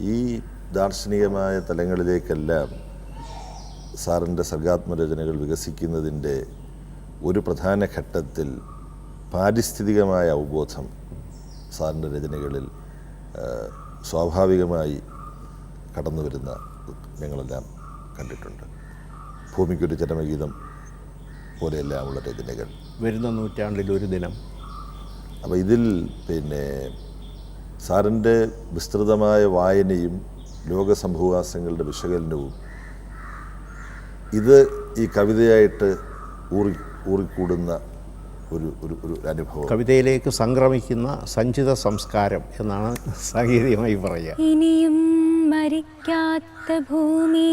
ഈ ദാർശനികമായ തലങ്ങളിലേക്കെല്ലാം സാറിന്റെ സർഗാത്മരചനകൾ വികസിക്കുന്നതിന്റെ ഒരു പ്രധാന ഘട്ടത്തിൽ പാരിസ്ഥിതികമായ അവബോധം സാറിന്റെ രചനകളിൽ സ്വാഭാവികമായി കടന്നു വരുന്ന ഞങ്ങളെല്ലാം കണ്ടിട്ടുണ്ട്. ഭൂമിക്കൊരു ചരമഗീതം പോലെയെല്ലാമുള്ള രചനകൾ. വരുന്ന നൂറ്റാണ്ടിൽ ഒരു ദിനം. അപ്പോൾ ഇതിൽ പിന്നെ സാറിന്റെ വിസ്തൃതമായ വായനയും ലോക സംഭവാസങ്ങളുടെ വിശകലനവും ഇത് ഈ കവിതയായിട്ട് ഊറി ഊറിക്കൂടുന്ന ഒരു ഒരു ഒരു അനുഭവം. കവിതയിലേക്ക് സംക്രമിക്കുന്ന സഞ്ചിത സംസ്കാരം എന്നാണ് സാങ്കേതികമായി പറയുക. ഇനിയും മരിക്കാത്ത ഭൂമി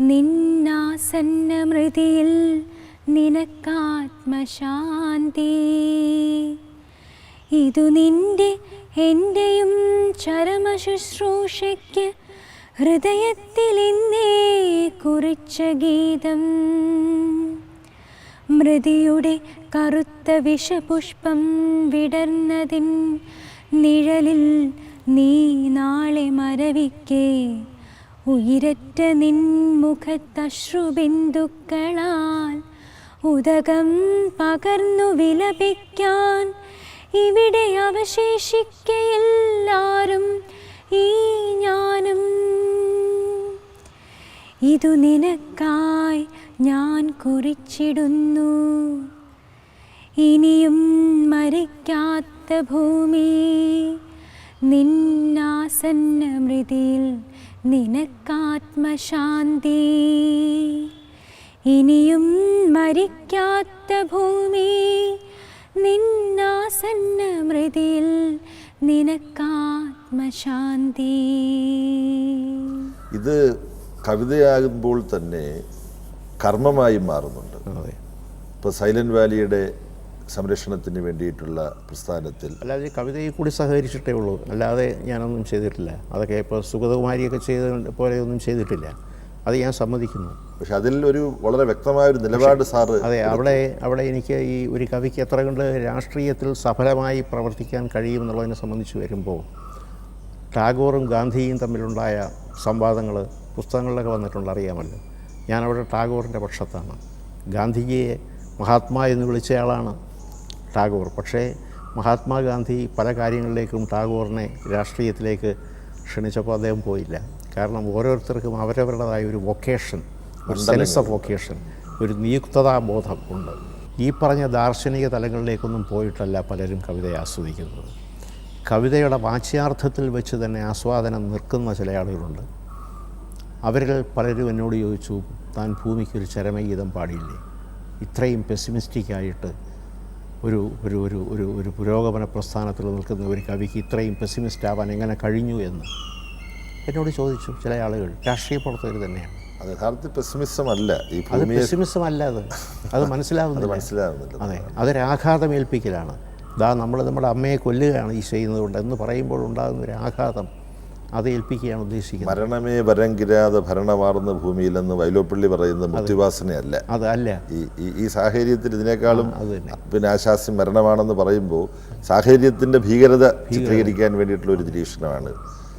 നിന്നാസന്ന മൃതിയിൽ നിനക്കാത്മശാന്തി. ഇതു നിന്റെ എന്റെയും ചരമശുശ്രൂഷയ്ക്ക് ഹൃദയത്തിൽ ഇന്നേ കുറിച്ച ഗീതം. മൃതിയുടെ കറുത്ത വിഷപുഷ്പം വിടർന്നതിൻ നിഴലിൽ നീ നാളെ മരവിക്കേ. ഉയരറ്റ നിൻ മുഖത്തശ്രുബിന്ദുക്കളാൽ ഉദകം പകർന്നു വിലപിക്കാൻ ഇവിടെ അവശേഷിക്കയെല്ലാരും ഈ ഞാനും. ഇതു നിനക്കായി ഞാൻ കുറിച്ചിടുന്നു. ഇനിയും മരിക്കാത്ത ഭൂമി നിന്നാസന്ന മൃതിയിൽ നിനക്കാത്മശാന്തി. ഇനിയും മരിക്കാത്ത ഭൂമി നിന്നാസന്ന മൃതിയിൽ നിനക്കാത്മശാന്തി. ഇത് കവിതയാകുമ്പോൾ തന്നെ കർമ്മമായി മാറുന്നുണ്ട്. അതെ. ഇപ്പോൾ സൈലന്റ് വാലിയുടെ സംരക്ഷണത്തിന് വേണ്ടിയിട്ടുള്ള പ്രസ്ഥാനത്തിൽ അല്ലാതെ കവിതയെ കൂടി സഹകരിച്ചിട്ടേ ഉള്ളൂ. അല്ലാതെ ഞാനൊന്നും ചെയ്തിട്ടില്ല. അതൊക്കെ ഇപ്പോൾ സുഗതകുമാരിയൊക്കെ ചെയ്ത പോലെ ഒന്നും ചെയ്തിട്ടില്ല. അത് ഞാൻ സമ്മതിക്കുന്നു. പക്ഷെ അതിൽ ഒരു വളരെ വ്യക്തമായ ഒരു നിലപാട് സാർ അതെ അവിടെ അവിടെ എനിക്ക് ഈ ഒരു കവിക്ക് എത്ര കണ്ട് രാഷ്ട്രീയത്തിൽ സഫലമായി പ്രവർത്തിക്കാൻ കഴിയുമെന്നുള്ളതിനെ സംബന്ധിച്ച് വരുമ്പോൾ ടാഗോറും ഗാന്ധിയും തമ്മിലുണ്ടായ സംവാദങ്ങൾ പുസ്തകങ്ങളിലൊക്കെ വന്നിട്ടുണ്ട് അറിയാമല്ലോ. ഞാനവിടെ ടാഗോറിന്റെ പക്ഷത്താണ്. ഗാന്ധിജിയെ മഹാത്മാ എന്ന് വിളിച്ചയാളാണ് ടാഗോർ. പക്ഷേ മഹാത്മാഗാന്ധി പല കാര്യങ്ങളിലേക്കും ടാഗോറിനെ രാഷ്ട്രീയത്തിലേക്ക് ക്ഷണിച്ചപ്പോൾ അദ്ദേഹം പോയില്ല. കാരണം ഓരോരുത്തർക്കും അവരവരുടേതായ ഒരു വൊക്കേഷൻ ഒരു സെൻസ് ഓഫ് വൊക്കേഷൻ ഒരു നിയുക്തതാബോധം ഉണ്ട്. ഈ പറഞ്ഞ ദാർശനിക തലങ്ങളിലേക്കൊന്നും പോയിട്ടല്ല പലരും കവിതയെ ആസ്വദിക്കുന്നത്. കവിതയുടെ വാച്യാർത്ഥത്തിൽ വെച്ച് തന്നെ ആസ്വാദനം നിൽക്കുന്ന ചില ആളുകളുണ്ട്. അവരിൽ പലരും എന്നോട് ചോദിച്ചു താൻ ഭൂമിക്കൊരു ചരമഗീതം പാടിയില്ലേ? ഇത്രയും പെസിമിസ്റ്റിക്കായിട്ട് ഒരു ഒരു ഒരു ഒരു ഒരു പുരോഗമന പ്രസ്ഥാനത്തിൽ നിൽക്കുന്ന ഒരു കവിക്ക് ഇത്രയും പെസിമിസ്റ്റ് ആവാൻ എങ്ങനെ കഴിഞ്ഞു എന്ന്? എന്നോട് ചോദിച്ചു ചില ആളുകൾ രാഷ്ട്രീയ പ്രവർത്തകർ തന്നെയാണ്. അത് യഥാർത്ഥത്തിൽ പെസിമിസം അല്ല. ഈ അത് പെസിമിസം അല്ല അത്. അത് മനസ്സിലാവുന്നില്ല. മനസ്സിലാവുന്നില്ല. അതെ. അതൊരാഘാതം ഏൽപ്പിക്കലാണ് ദാ നമ്മൾ നമ്മുടെ അമ്മയെ കൊല്ലുകയാണ് ഈ ചെയ്യുന്നതുകൊണ്ട് എന്ന് പറയുമ്പോൾ ഉണ്ടാകുന്ന ഒരു ആഘാതം അത് ഏൽപ്പിക്കുകയാണ് ഉദ്ദേശിക്കുന്നത്. മരണമേ വരങ്കിരാതെ ഭരണമാർന്ന ഭൂമിയിലെന്ന് വൈലോപ്പള്ളി പറയുന്ന മുക്തിവാസനയല്ല അതല്ല ഈ ഈ- സാഹചര്യത്തിൽ ഇതിനേക്കാളും പിന്നെ ആശാസ്യം മരണമാണെന്ന് പറയുമ്പോൾ സാഹചര്യത്തിന്റെ ഭീകരത. ചിത്രീകരിക്കാൻ വേണ്ടിയിട്ടുള്ള ഒരു നിരീക്ഷണമാണ്.